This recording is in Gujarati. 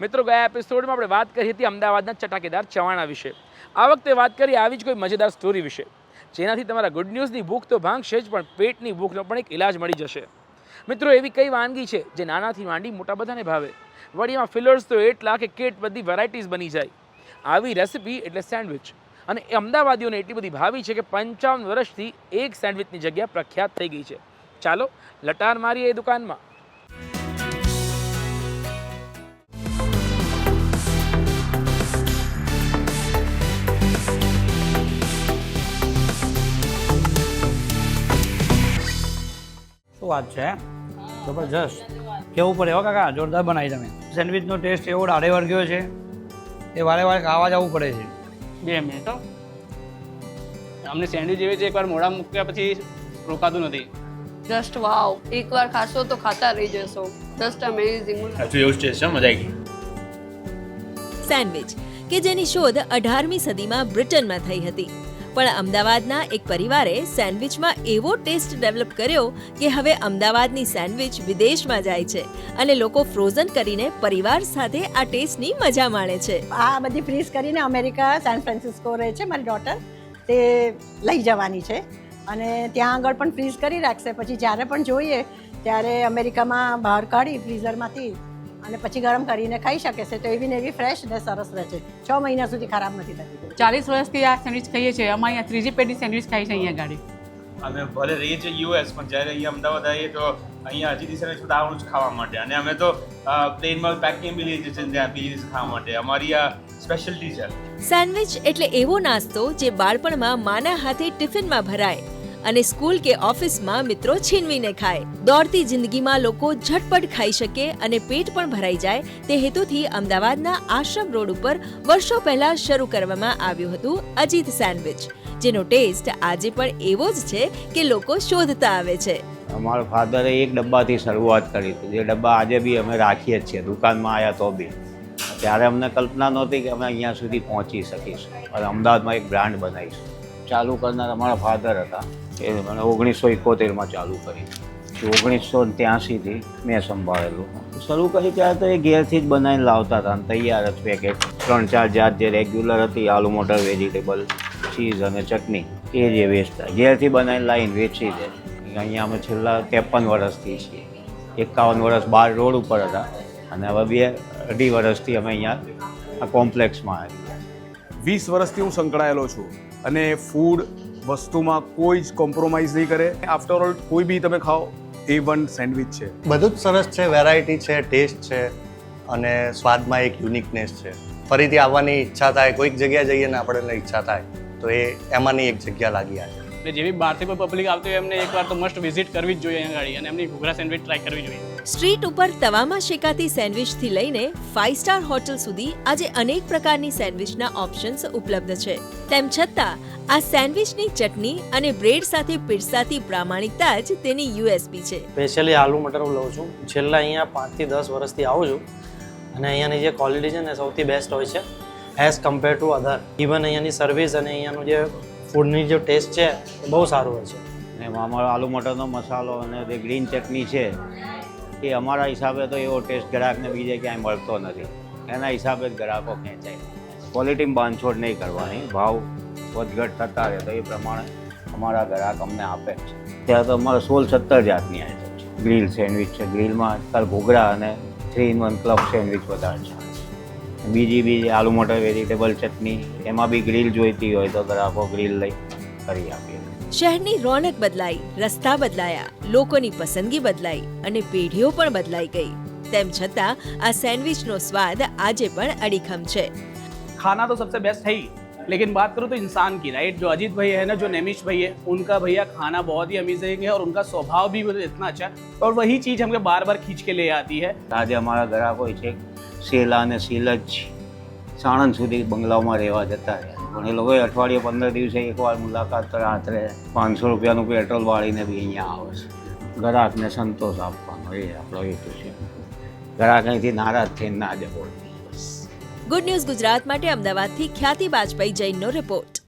મિત્રો, ગયા એપિસોડમાં આપણે વાત કરી હતી અમદાવાદના ચટાકેદાર ચવાણા વિશે. આ વખતે વાત કરી આવી જ કોઈ મજેદાર સ્ટોરી વિશે. જેનાથી તમારા ગુડ ન્યૂઝની ભૂખ તો ભાંગશે જ, પણ પેટની ભૂખનો પણ એક ઇલાજ મળી જશે. મિત્રો, એવી કઈ વાનગી છે જે નાનાથી માંડી મોટા બધાને ભાવે? વળી એમાં ફિલર્સ તો એટલા કે કેટ બધી વેરાયટીઝ બની જાય. આવી રેસિપી એટલે સેન્ડવિચ અને એ અમદાવાદીઓને એટલી બધી ભાવી છે કે પંચાવન વર્ષથી એક સેન્ડવિચની જગ્યા પ્રખ્યાત થઈ ગઈ છે. ચાલો, લટાર મારીએ એ દુકાનમાં. વાત છે. જબરજસ્ત. કેવું પડે હો કાકા? જોરદાર બનાવી તમે. સેન્ડવિચનો ટેસ્ટ એવો દાડે વર્ગ્યો છે. એ વારે વારે ખાવા જવું પડે છે. બે મિનિટ તો અમને સેન્ડવિચ એવી છે એકવાર મોઢા મૂક્યા પછી રોકાતું નથી. જસ્ટ વાવ એકવાર ખાશો તો ખાતા રહી જશો. જસ્ટ અમેઝિંગ સાચું એવું ટેસ્ટ છે મજા આવી ગઈ? સેન્ડવિચ કે જેની શોધ અઢારમી સદીમાં બ્રિટનમાં થઈ હતી. પણ અમદાવાદના એક પરિવારે સેન્ડવિચમાં એવો ટેસ્ટ ડેવલપ કર્યો કે હવે અમદાવાદની સેન્ડવિચ વિદેશમાં જાય છે અને લોકો ફ્રોઝન કરીને પરિવાર સાથે આ ટેસ્ટની મજા માણે છે. આ બધી ફ્રીઝ કરીને અમેરિકા, સાન ફ્રાન્સિસ્કો રહે છે, મારી ડોટર. તે લઈ જવાની છે. અને ત્યાં આગળ પણ ફ્રીઝ કરી રાખશે. પછી જ્યારે પણ જોઈએ, ત્યારે અમેરિકામાં બહાર કાઢી ફ્રીઝરમાંથી અને પછી ગરમ કરીને ખાઈ શકે છે તો એવી ને એવી ફ્રેશ ને સરસ રહે છે. છ મહિના સુધી ખરાબ નથી થતી. ચાલીસ વર્ષથી આ સેન્ડવિચ ખાઈએ છીએ. અમારે અહીંયા ત્રીજી પેઢી સેન્ડવિચ ખાઈ છે અહીંયા ગાડી. અમે ભલે રહીએ છીએ યુએસ પણ જ્યારે અહીંયા અમદાવાદ આવીએ તો અહીંયા હજી દિવસે છું આવડું જ ખાવા માટે. અને અમે તો પ્લેનમાં પેકિંગ બી લઈએ છીએ ત્યાં બીજી દિવસે ખાવા માટે. અમારી આ સ્પેશિયલિટી છે. સેન્ડવિચ એટલે એવો નાસ્તો જે બાળપણમાં માના હાથે ટિફિનમાં ભરાય. અને સ્કૂલ કે ઓફિસમાં મિત્રો છીનવીને ખાય. દોડતી જિંદગીમાં લોકો ઝટપટ ખાઈ શકે અને પેટ પણ ભરાઈ જાય તે હેતુથી અમદાવાદના આશ્રમ રોડ ઉપર વર્ષો પહેલા શરૂ કરવામાં આવ્યું હતું અજીત સેન્ડવિચ, જેનો ટેસ્ટ આજે પણ એવો જ છે કે લોકો શોધતા આવે છે. અમારા ફાધરે એક ડબ્બાથી શરૂઆત કરી હતી. જે ડબ્બા આજે બી અમે રાખીએ છીએ. દુકાનમાં આવ્યા તો બી. ત્યારે અમને કલ્પના નહોતી કે અમે અહીંયા સુધી પહોંચી શકીશું. અને અમદાવાદમાં એક બ્રાન્ડ બનાવીશું. ચાલુ કરનારા અમારા ફાધર હતા. એ મને ઓગણીસો એકોતેરમાં ચાલુ કરી. ઓગણીસો ત્યાંસીથી મેં સંભાળેલું. શરૂ કરી ત્યારે તો એ ઘેરથી જ બનાવીને લાવતા હતા તૈયાર જ પેકેટ ત્રણ ચાર જાત જે રેગ્યુલર હતી, આલુ મોટર વેજીટેબલ ચીઝ અને ચટણી, એ જે વેચતા. ઘેરથી બનાવીને લાવીને વેચી દે. અહીંયા અમે છેલ્લા ત્રેપન વર્ષથી છીએ. એકાવન વર્ષ બાર રોડ ઉપર હતા અને હવે બે અઢી વર્ષથી અમે અહીંયા આ કોમ્પ્લેક્સમાં આવ્યા વીસ વર્ષથી હું સંકળાયેલો છું. અને ફૂડ વસ્તુમાં કોઈ જ કોમ્પ્રોમાઇઝ નહીં કરે. આફ્ટર ઓલ કોઈ બી તમે ખાઓ એ વન સેન્ડવિચ છે. બધું જ સરસ છે વેરાયટી છે ટેસ્ટ છે અને સ્વાદમાં એક યુનિકનેસ છે. ફરીથી આવવાની ઈચ્છા થાય કોઈક જગ્યાએ જઈએ ને આપણને ઈચ્છા થાય તો એ એમાંની એક જગ્યા લાગી આજે એટલે જેવી બહારથી કોઈ પબ્લિક આવતી હોય એમને એકવાર તો મસ્ટ વિઝિટ કરવી જ જોઈએ અહીંયા ગાડી અને એમની ઘૂઘરા સેન્ડવિચ ટ્રાય કરવી જોઈએ. સ્ટ્રીટ ઉપર તવામાં શેકાતી સેન્ડવિચથી લઈને ફાઇવ સ્ટાર હોટલ સુધી આજે અનેક પ્રકારની સેન્ડવિચના ઓપ્શન્સ ઉપલબ્ધ છે. તેમ છતાં આ સેન્ડવિચની ચટણી અને બ્રેડ સાથે પીરસાતી પ્રામાણિકતા જ તેની યુએસપી છે. સ્પેશિયલી આલુ મટર હું લઉં છું. છેલ્લા અહીંયા પાંચથી દસ વર્ષથી આવું છું અને અહીંયાની જે ક્વોલિટી છે ને સૌથી બેસ્ટ હોય છે as compare to other even અહીંયાની service અને અહીંયાનું જે ફૂડની જે ટેસ્ટ છે એ બહુ સારું હોય છે. અને એમાં અમારો આલુ મટરનો મસાલો અને જે ગ્રીન ચટણી છે એ અમારા હિસાબે તો એવો ટેસ્ટ ગ્રાહકને બીજે ક્યાંય મળતો નથી. એના હિસાબે જ ગ્રાહકો ખેંચાય. ક્વોલિટીમાં બાંધછોડ નહીં કરવાની. ભાવ વધઘટ થતા રહે તો એ પ્રમાણે અમારા ગ્રાહક અમને આપે છે ત્યાં તો અમારે સોળ સત્તર જાતની આઈટમ છે. ગ્રીલ સેન્ડવિચ છે. ગ્રીલમાં આજકાલ ઘોઘરા અને three in one club sandwich વધારે છે. બીજી બીજી આલુ મટર વેજીટેબલ ચટણી, એમાં બી ગ્રીલ જોઈતી હોય તો ગ્રાહકો ગ્રીલ લઈ કરી આપીએ શહેરની રોનક બદલાઈ રસ્તા બદલાયા લોકોની પસંદગી બદલાઈ અને પેઢીઓ પણ બદલાઈ ગઈ તેમ છતાં આ સેન્ડવિચનો સ્વાદ આજે પણ અડીખમ છે खाना तो सबसे बेस्ट है ही लेकिन बात करूँ तो इंसान की राइट जो अजीत भाई है ना जो नेमिश भाई है उनका भैया खाना बहुत ही अमेजिंग है और उनका स्वभाव भी मतलब इतना अच्छा है और वही चीज़ हमको बार बार खींच के ले आती है આજે અમારા ગ્રાહકો છે સેલા અને સિલજ સાણંદ સુધી બંગલાઓમાં રહેવા જતા રહ્યા પણ એ લોકોએ અઠવાડિયે પંદર દિવસે એકવાર મુલાકાત રાત્રે પાંચસો રૂપિયાનું પેટ્રોલ વાળીને બી અહીંયા આવે છે. ગ્રાહકને સંતોષ આપવાનો એ આપણો હેતુ છે. ગ્રાહક અહીંથી નારાજ થઈને ના જવો. ગુડ ન્યૂઝ ગુજરાત માટે અમદાવાદથી ખ્યાતિ બાજપાઈ જૈનનો રિપોર્ટ